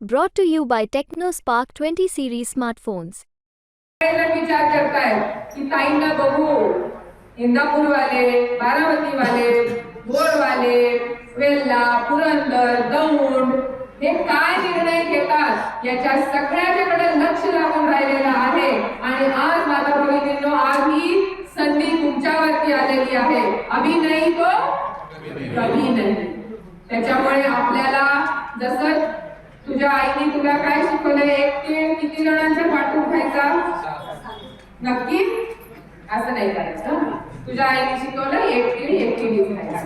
Brought to you by Tecno 20 series smartphones. Smartphones विचार करतायत की ताईंना बघू. वाले बोर्ड वाले वेल्ला पुरंदर दौंड हे काय निर्णय घेतात याच्या सगळ्याच्याकडे लक्ष लागून राहिलेलं आहे. आणि आज माझा भगिनींनो आज ही संधी तुमच्यावरती आलेली आहे. अभिनय नाही तो? कभी नाही त्याच्यामुळे आपल्याला जसं तुझ्या आईने तुला काय शिकवलं एक तीळ किती जणांचा पाठवून खायचा नक्की? असं नाही करायचं तुझ्या आईने शिकवलं एक तीळ एक तीळ उठायचं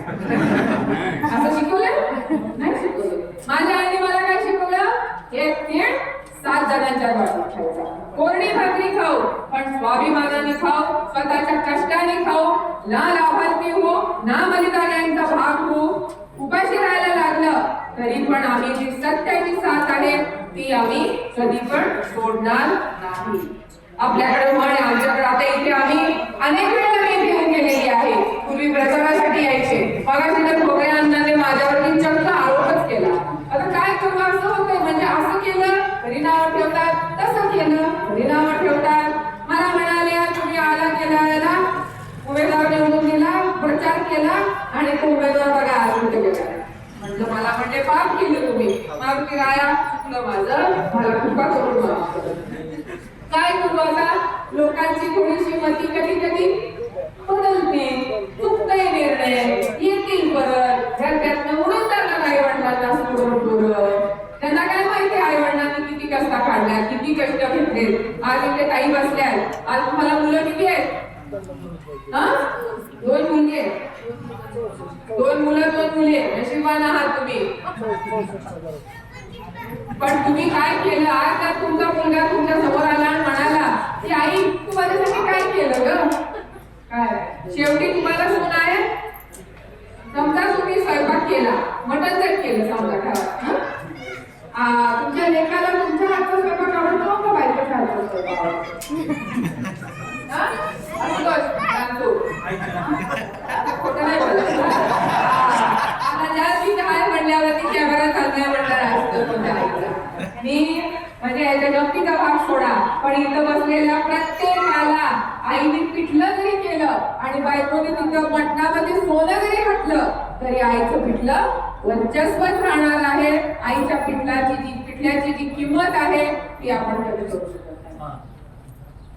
असं शिकवलं नाही शिकवलं. माझ्या आईने मला काय शिकवलं? एक तीळ सात जणांच्या पाठवून खायचा कोरडी पण स्वाभिमानाने खाऊ स्वतःच्या कष्टाने खाऊ ना लाभार्थी हो ना बलिदानांचा भाग हो. उपाशी राहायला लागलं तरी पण आम्ही जी सत्याची साथ आहे ती आम्ही कधी पण सोडणार नाही. आपल्याकडे म्हण आमच्याकडे आता इथे आम्ही अनेक वेळा मी घेऊन गेलेली आहे. पूर्वी प्रचारासाठी यायचे. मगाशी तर भोगळे अण्णाने माझ्यावरती चक्क आरोपच केला. आता काय करू असं होतंय. म्हणजे असं केलं तरी नाव ठेवतात तसं केलं तरी नाव आणि तो उमेदवार बघा आज गेला. मला म्हणजे पाप केलं तुम्ही. मारुती राया चुकलं माझं. मला कृपा करून माफ काय करू आता? लोकांची थोडीशी मती कधी कधी बदलते. चुकतंय निर्णय. येतील परत. घरच्यातनं उडून जाणार आई वडिलांना सोडून बोलत त्यांना काय माहिती आई वडिलांनी किती कष्ट काढल्या किती कष्ट घेतले. आज इथे ताई बसल्या आज तुम्हाला मुलं किती आहेत? हा दोन मुली आहेत दोन मुलं दोन मुली आहेत नशिबान आहात तुम्ही पण तुम्ही काय केलं? आज जर तुमचा मुलगा तुमच्यासमोर आला आणि म्हणाला की आई तू माझ्यासाठी काय केलं ग? काय? शेवटी तुम्हाला सून आहे? समजा तुम्ही स्वयंपाक केला मटण जर केलं समजा ठेवा? आ, तुमच्या लेखाला तुमच्या हातचा स्वयंपाक आवडतो का बायकोच्या हातचा स्वयंपाक आवडतो? खोटं नाही बोलत. आता ज्या दिवशी काय म्हणल्यावरती कॅमेरा चाललाय म्हणणार असतं तुमच्या आईचं. मी म्हणजे याच्या गमतीचा भाग सोडा पण इथं बसलेल्या प्रत्येकाला आईने पिठलं जरी केलं आणि बायकोने तिथं मटणामध्ये सोनं जरी घातलं तरी आईचं पिठलं वर्चस्वच राहणार आहे. आईच्या पिठलाची जी पिठल्याची जी किंमत आहे ती आपण कधी करू शकत नाही.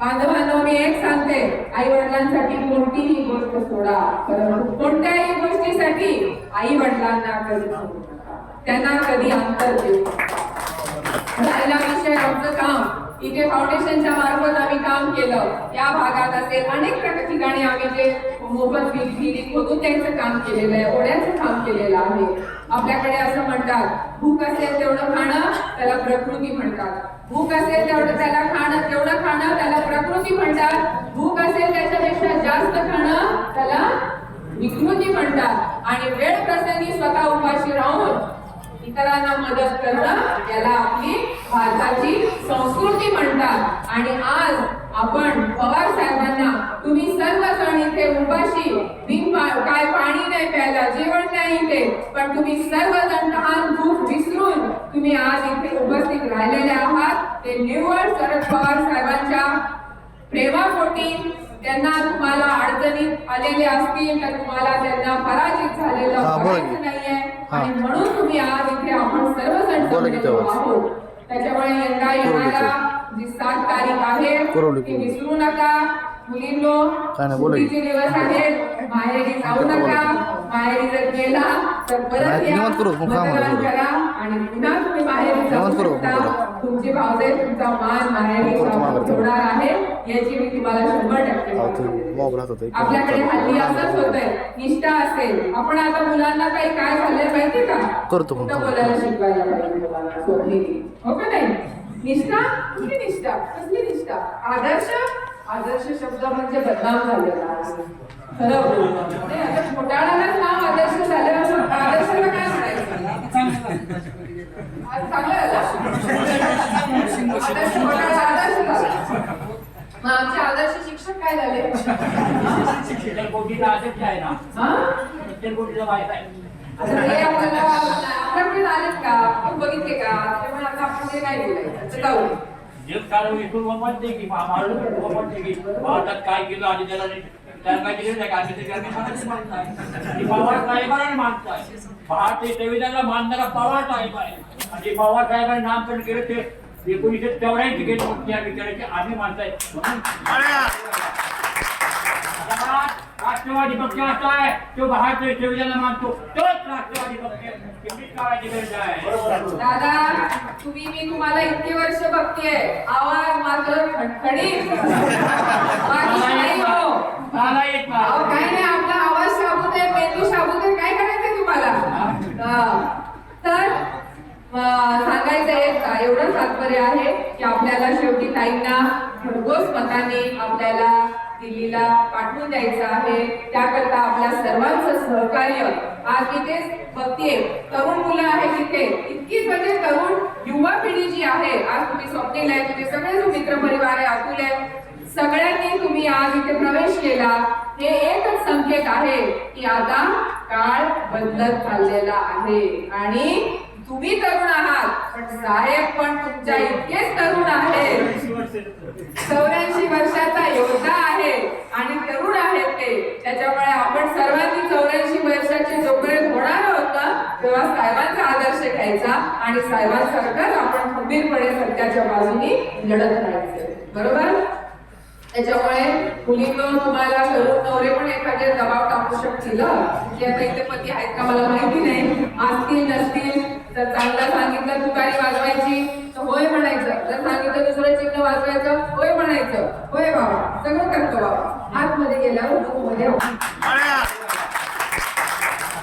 बांधवांनो मी एक सांगते. आई वडिलांसाठी कोणतीही गोष्ट सोडा परंतु कोणत्याही गोष्टीसाठी आई वडिलांना कधी त्यांना कधी अंतर देऊ. राहिला विषय आमचं काम. इथे फाउंडेशनच्या मार्फत आम्ही काम केलं. या भागात असेल अनेक ठिकाणी आम्ही जे मोफत विहिरी खोदून त्यांचं काम केलेलं आहे ओढ्याचं काम केलेलं आहे. आपल्याकडे असं म्हणतात भूक असेल तेवढं खाणं त्याला प्रकृती म्हणतात. भूक असेल तेवढं त्याला खाणं तेवढं खाणं त्याला प्रकृती म्हणतात. भूक असेल त्याच्यापेक्षा जास्त खाणं त्याला विकृती म्हणतात. आणि वेळ प्रसंगी स्वतः उपाशी राहून इतरांना मदत करणं याला आपली भारताची संस्कृती म्हणतात. आणि आज आपण पवार साहेबांना तुम्ही सर्वजण इथे उपाशी बिन काय पाणी नाही प्यायला जेवण नाही इथे पण तुम्ही सर्वजण तहान भूक विसरून तुम्ही आज इथे उपस्थित राहिलेले आहात. ते निव्वळ शरद पवार साहेबांच्या प्रेमापोटी त्यांना तुम्हाला अडचणीत आलेले असतील तर तुम्हाला त्यांना पराजित झालेलं नाहीये. आणि म्हणून तुम्ही आज इथे आपण सर्वजण की जमलेलो. आहोत त्याच्यामुळे यंदा येणारा जी सात तारीख आहे ती. विसरू नका मुलींनो. सुट्टीचे दिवस आहेत माहेरी जाऊ नका बोला. माहेरी जर गेला तर परत या करू, मतदान आणि पुन्हा तुम्ही माहेरी जाऊ निवांत करू, शकता बोला. तुमची भावजे तुमचा मान माहेरी बोला, तुम्हाला करतो. ठेवणार आहे याची मी तुम्हाला शंभर टक्के. आपल्याकडे हल्ली असंच होतंय निष्ठा असेल आपण आता मुलांना काही काय झालंय माहितीये का करतो. बोलायला शिकवायला पाहिजे. हो का नाही निष्ठा कुठली निष्ठा कसली निष्ठा आदर्श आदर्श शब्द म्हणजे बदनाम झालेला. खरं. नाही, घोटाळ्यालाच नाव आदर्श आदर्शाला काय म्हणायचं? आमचे आदर्श शिक्षक काय झाले? आपल्याला आलेत का? आपण बघितले का? त्यामुळे आता मध्ये काय बोलायचं. तर जाऊ. जग सारं विसरून वापरते की की भारतात काय केलं आधी त्याला काय केलं नाही का? आधी ते आम्ही मनाची माणसं आहे पवार साहेबांना आहे भारतीय संविधानाला मानणारा पवार साहेब आहे आणि पवार साहेबांनी नामकरण केलं ते एकोणीसशे चौऱ्याऐंशी मग त्या विचाराचे आम्ही आहे म्हणून राष्ट्रवादी पक्ष असा आहे तो भारतीय संविधानाला मानतो. तोच राष्ट्रवादी पक्ष एवढीच काळाची गरज आहे? दादा तुम्ही मी तुम्हाला इतके वर्ष बघतेय. आवाज मात्र बाकी नाही हो. मला येत अहो, नाही आपला आवाज शाबूत आहे मेंदू शाबूत आहे काय करायचंय तुम्हाला? हा. तर अं, सांगायचं एक एवढं तात्पर्य आहे की आपल्याला शेवटी ताईंना भरघोस मताने आपल्याला दिल्लीला पाठवून द्यायचं आहे. त्याकरता आपल्या सर्वांचं सहकार्य. आज इथे बघते तरुण मुलं आहेत तिथे इतकीच म्हणजे तरुण युवा पिढी जी आहे आज तुम्ही स्वप्नील आहे तुम्ही सगळे जो मित्र परिवार आहे अतुल आहे. सगळ्यांनी तुम्ही आज इथे प्रवेश केला. हे एकच संकेत आहे की आता काळ बदलत चाललेला आहे. आणि तुम्ही तरुण आहात पण साहेब पण तुमच्या इतकेच तरुण आहेत. चौऱ्याऐंशी वर्षाचा योद्धा आहे आणि तरुण आहेत ते. त्याच्यामुळे आपण सर्वांनी चौऱ्याऐंशी वर्षाचे जोपर्यंत होणार आहोत तेव्हा साहेबांचा आदर्श घ्यायचा आणि साहेबांसारखंच आपण खंबीरपणे सत्याच्या बाजूनी लढत राहायचं. बरोबर? त्याच्यामुळे मुलींनो तुम्हाला तरुण नवरे पण एखादे दबाव टाकू शकतील की आता इथे पती आहेत का? मला माहिती नाही. असतील नसतील तर चांगलं सांगितलं तुकारी वाजवायची तर होय म्हणायचं. जर सांगितलं दुसरं चिन्ह वाजवायचं होय म्हणायचं. होय बाबा सगळं करतो बाबा. आतमध्ये गेल्यावर मध्ये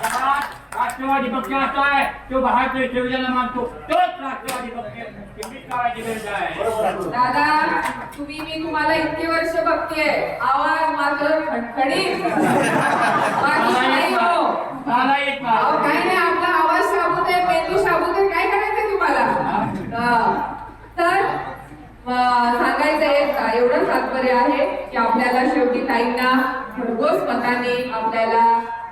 आता राष्ट्रवादी पक्ष असा आहे तो भारतीय संविधानाला मानतो. तोच राष्ट्रवादी पक्ष गरज आहे. दादा तुम्ही मी तुम्हाला इतके वर्ष बघतेय. आवाज मात्र खणखणीत. बाकी नाही हो मेंदू शाबूत आहे काय करायचंय तुम्हाला? तर सांगायचंय सांगायचं एवढं तात्पर्य आहे की आपल्याला शेवटी ताईंना भरघोस मताने आपल्याला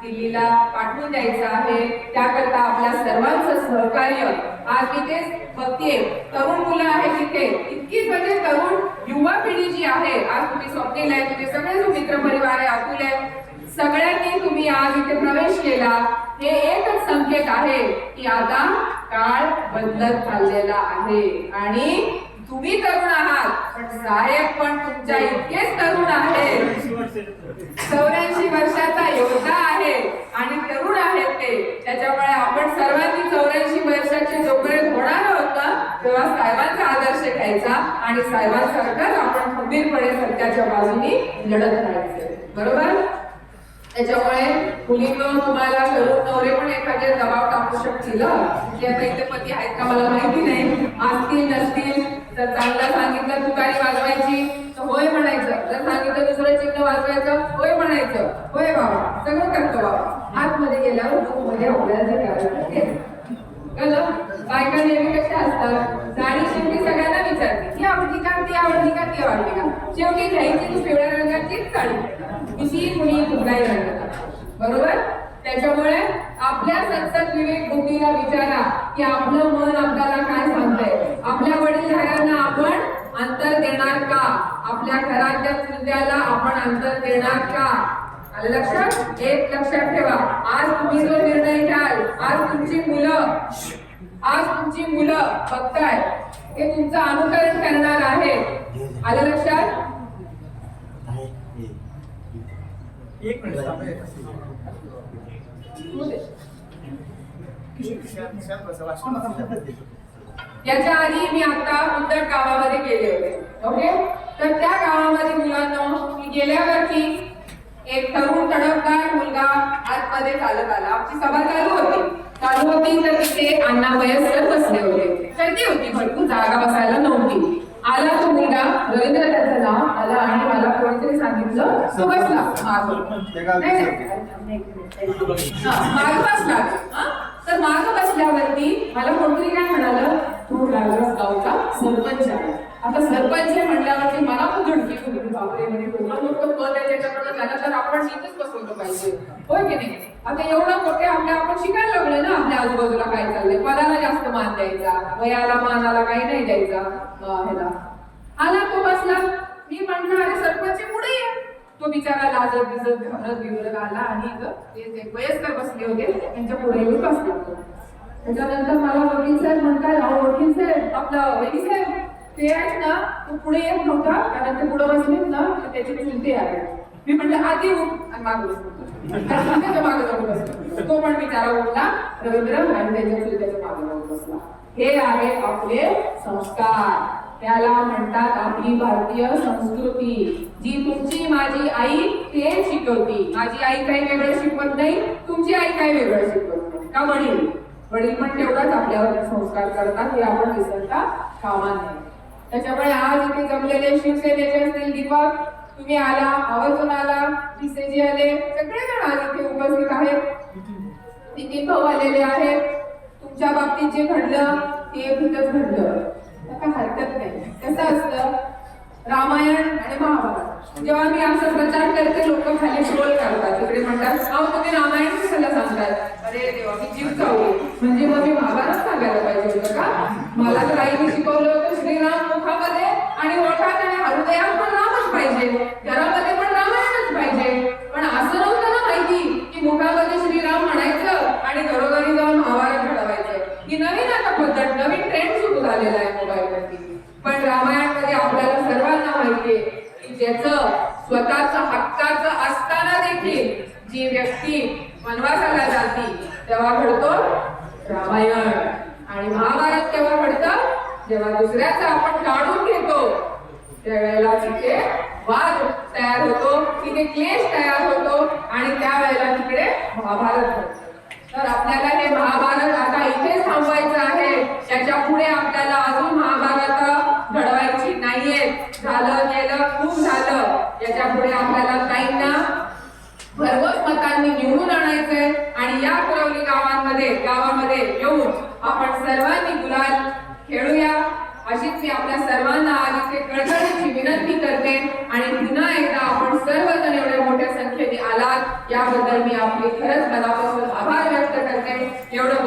दिल्लीला पाठवून द्यायचं आहे. त्याकरता आपल्या सर्वांचं सहकार्य आज मी तेच बघतेय. तरुण मुलं आहेत तिथे. इतकीच म्हणजे तरुण युवा पिढी जी आहे आज तुम्ही स्वप्नील आहे तुम्ही सगळे जो मित्र परिवार आहे अतुल आहे सगळ्यांनी तुम्ही आज इथे प्रवेश केला. हे एकच संकेत आहे की आता काळ बदलत चाललेला आहे. आणि तुम्ही तरुण आहात पण साहेब पण तुमच्या इतकेच तरुण आहेत. चौऱ्याऐंशी वर्षाचा योद्धा आहे आणि तरुण आहेत ते. त्याच्यामुळे आपण सर्वांनी चौऱ्याऐंशी वर्षाचे जोपर्यंत होणार आहोत ना तेव्हा साहेबांचा आदर्श घ्यायचा आणि साहेबांसारखंच आपण खंबीरपणे सत्याच्या बाजूनी लढत राहायचं. बरोबर? त्याच्यामुळे मुलींनो तुम्हाला तरुण नवरे पण एखादे दबाव टाकू शकतील की आता इथे पती आहेत का मला माहिती नाही. असतील नसतील तर चांगलं सांगितलं तुकारी वाजवायची तर होय म्हणायचं. जर सांगितलं दुसरं चिन्ह वाजवायचं होय म्हणायचं. होय बाबा सगळं करतो बाबा. आतमध्ये गेल्यावर रूममध्ये आपल्याला जे कळलं? बायका नेहमी कशा असतात? साडी शेवटी सगळ्यांना विचारते. ही आवडती का? ती आवडती का? ती आवडती का? शेवटी घ्यायची पिवळ्या रंगाचीच साडी. किती मुली कुठलाही रंग बरोबर? त्याच्यामुळे आपल्या सत्सत विवेक बुद्धीला विचारा की आपलं मन आपल्याला काय सांगतंय? आपल्या वडीलधाऱ्यांना आपण अंतर देणार का? आपल्या घराच्या चुलत्याला आपण अंतर देणार का? लक्षात? एक लक्षात ठेवा. आज तुम्ही जो निर्णय घ्याल आज तुमची मुलं आज तुमची मुलं बघताय. हे तुमचं अनुकरण करणार आहे. आलं लक्षात? एक मिनिट. याच्या आधी मी आता उद्धट गावामध्ये गेले होते ओके? तर त्या गावामध्ये मुलांना मी गेल्यावरती एक तरुण तडफदार मुलगा आतमध्ये चालत आला. आमची सभा चालू होती. चालू होती तर तिथे अण्णा वयस्कर बसले होते. गर्दी होती भरपूर जागा बसायला नव्हती. आला तो मुलगा रवींद्र त्याचं नाव आला आणि मला कोणीतरी सांगितलं तो बसला मागं. हा, मागं बसला. हा? तर मागं बसल्यावरती मला कोणतरी काय म्हणालं तू लागलास गावचा सरपंच आहे. आता सरपंच हे म्हणल्यावरती मला खूप धडकी होती बापरे म्हणजे एवढं मोठं पद आहे त्याच्याकडे त्याला तर आपण तिथेच बसवलं पाहिजे. होय की नाही? आता एवढं मोठे आपल्या आपण शिकायला लागलोय ना आपल्या आजूबाजूला काय चाललंय? पदाला जास्त मान द्यायचा वयाला मानाला काही नाही द्यायचा. ह्याला. आला तो बसला. मी म्हटलं अरे सरपंच पुढे ये. तो बिचारा लाजत बिजत घाबरत बिवरत आला आणि वयस्कर बसले होते त्यांच्या पुढे येऊन बसला त्याच्यानंतर मला वकील साहेब म्हणताय अहो वकील साहेब आपलं वकील साहेब ते आहेत ना तो पुढे येत नव्हता कारण ते पुढे बसलेत ना तर त्याचे चुलते आले मी म्हटलं आधी उठ आणि मागे त्याच्यामागे जाऊन बसला. तो पण बिचारा उठला. रवींद्र आणि त्याच्या चुलत्याच्या मागे जाऊन बसला. हे आहे आपले संस्कार. त्याला म्हणतात आपली भारतीय संस्कृती. जी तुमची माझी आई ते शिकवती. माझी आई काही वेगळं शिकवत नाही तुमची आई काही वेगळं शिकवत नाही. का वडील? वडील पण तेवढाच आपल्यावर संस्कार करतात हे आपण विसरता कामा नये. त्याच्यामुळे आज इथे जमलेले शिवसेनेचे असतील दीपक तुम्ही आला आवर्जून आला भिसेजी आले सगळेजण आज इथे उपस्थित आहेत. नितीन भाऊ आलेले आहेत. तुमच्या बाबतीत जे घडलं ते भीतच घडलं. आता हरकत नाही. कसं असतं? रामायण आणि महाभारत. जेव्हा मी आमचा प्रचार करते लोक खाली ट्रोल करतात. तिकडे म्हणतात अहो तुम्ही रामायण कशाला सांगतात अरे देवा मी जीव चावली म्हणजे मग मी महाभारत सांगायला पाहिजे होतं का? मला तर आईने शिकवलं होतं श्रीराम मुखावर आणि ओठात आणि हृदयात पण रामच पाहिजे घरामध्ये पण रामायणच पाहिजे पण असं नव्हतं ना माहिती की मुखामध्ये श्रीराम म्हणायचं आणि घरोघरी जाऊन महाभारत घडवायचं ही नवीन आता पद्धत नवीन ट्रेंड सुरू झालेला आहे मोबाईलवरती पण रामायणामध्ये आपल्याला सर्वांना माहितीये की ज्याचं स्वतःच हक्काचं असताना देखील जी व्यक्ती वनवासाला जाती केव्हा घडतो रामायण. आणि महाभारत तेव्हा घडतं? जेव्हा दुसऱ्याचं आपण काढून घेतो त्यावेळेला तिथे वाद तयार होतो तिथे क्लेश तयार होतो आणि त्यावेळेला तिकडे महाभारत तर आपल्याला हे महाभारत आता इथेच थांबवायचं आहे. त्याच्या पुढे आपल्याला अजून महाभारत घडवायची नाहीये झालं गेलं खूप झालं. याच्यापुढे आपल्याला काही भरघोस मतांनी निवडून आणायचंय आणि या कुरवली गावांमध्ये गावामध्ये येऊन आपण सर्वांनी गुलाल खेळूया. अशीच मी आपल्या सर्वांना आज इथे कळकळीची विनंती करते. आणि पुन्हा एकदा आपण सर्वजण एवढ्या मोठ्या संख्येने आलात. याबद्दल मी आपली खरंच मनापासून आभार व्यक्त करते. एवढं